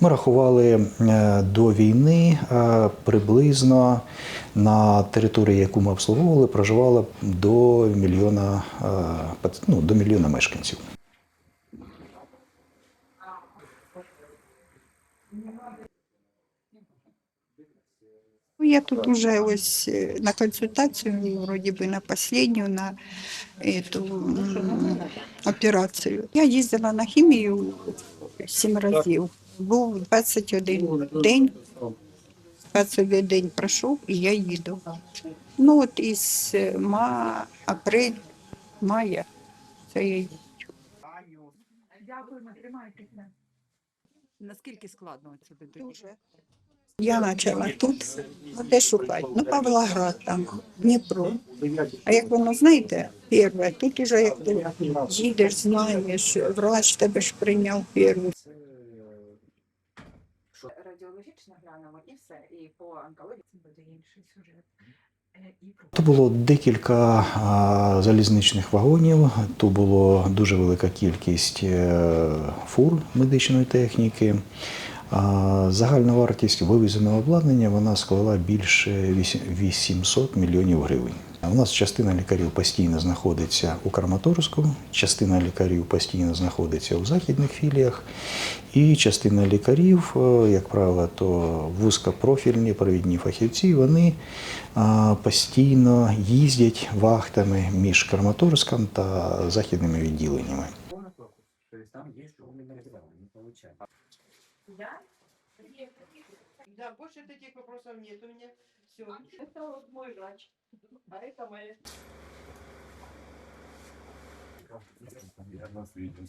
Ми рахували е, до війни е, приблизно на території, яку ми обслуговували, проживало до мільйона, е, ну, до мільйона мешканців. Ну, Я тут уже ось е, на консультацію, вроді би на останню, на эту, м, операцію. Я їздила на хімію сім разів. Був 21 день, 21 день пройшов і я їду. Ну от із е, ма, апрель, мая, це я їду. Дякуємо, тримайтеся. Наскільки складно це буде? Дуже. Я почала тут, ну де шукати? Ну, Павлоград там, Дніпро. А як воно знаєте, перше, тут уже як ти їдеш, знаєш, врач тебе ж прийняв перший. Радіологічно глянемо і все. І по онкології це буде інший сюжет. Е, То було декілька залізничних вагонів, то було дуже велика кількість е, фур медичної техніки. Загальна вартість вивезеного обладнання вона склала більше вісім- 800 мільйонів гривень. У нас частина лікарів постійно знаходиться у Краматорську, частина лікарів постійно знаходиться у західних філіях, і частина лікарів, е, як правило, то вузькопрофільні провідні фахівці, вони постійно їздять вахтами між Краматорськом та західними відділеннями. То есть там есть умный материал, не получается. я Да, больше таких вопросов нет у меня. Все. це от мой врач. А це моя. Я нас видел.